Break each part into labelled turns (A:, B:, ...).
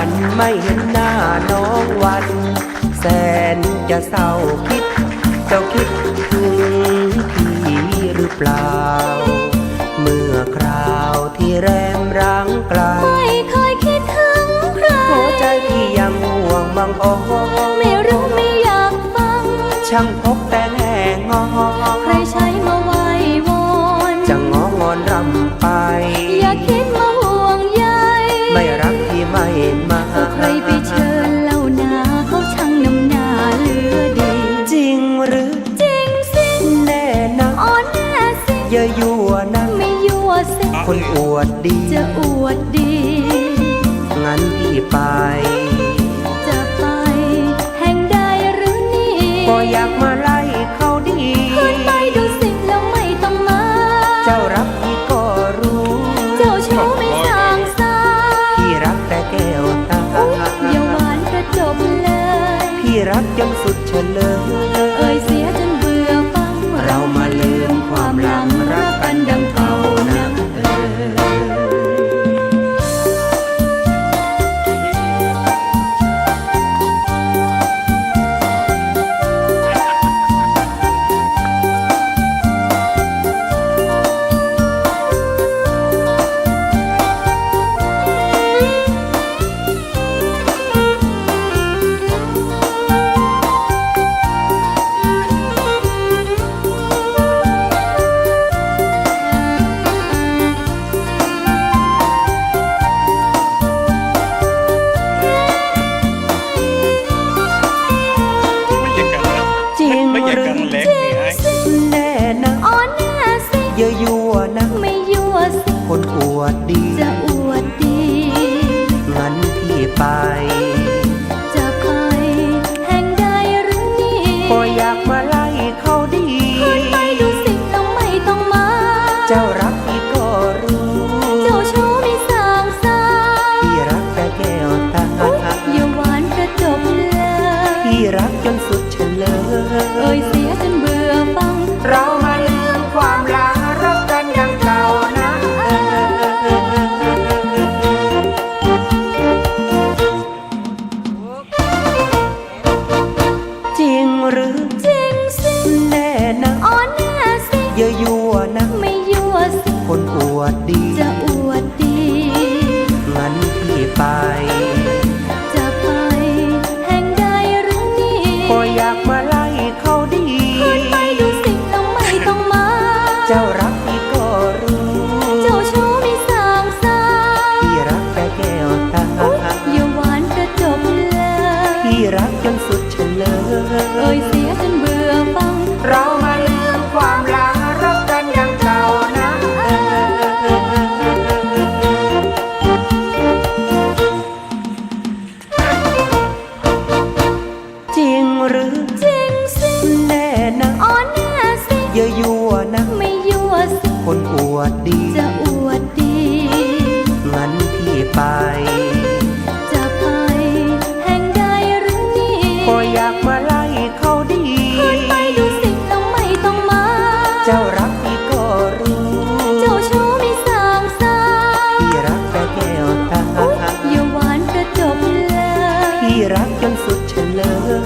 A: านไม่เห็นหน้าน้องวัน แสนจะเศร้าคิด เจ้าคิดถึงพี่หรือเปล่า เมื่อคราวที่แรมรังไกล
B: ไม่เคยคิดถึงใคร
A: หัวใจพี่ยังห่วงมังอ้อ
B: ไม่รู้ไม่อยากฟัง
A: ช่างพบแต่แหงงอ
B: ใครใช้มาไว้วอน
A: จะงองอนรำไป
B: เย่อ
A: ยั่วนะ
B: ไม่ยั่วสิ
A: คนอวดดี
B: จะอวดดี
A: งั้นพี่ไป
B: จะไป แห่งใดหรือนี่
A: ก็อยากมาไล่เขาดี
B: ขึ้นไปดูสิแล้วไม่ต้องมา
A: เจ้ารับพี่ก็รู้
B: เจ้าชู้ไม่สางสา
A: พี่รักแต่แก้วตา
B: อย่าหวานกระจบเลย
A: พี่รักจนสุดเฉลย
B: love. Hoy Hoy sí hacen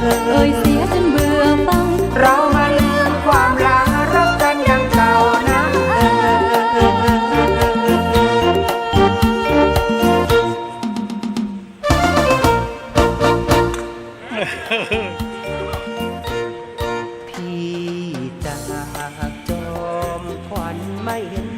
B: เอ่
C: ยเสี
A: ย
B: จ
A: นเบื่
B: อฟัง
A: เรามาลืมความรักรักกั
B: นอย่าง
A: เก่านะพี่
B: จา
A: กจ
B: อ
A: มควันไม่เห็น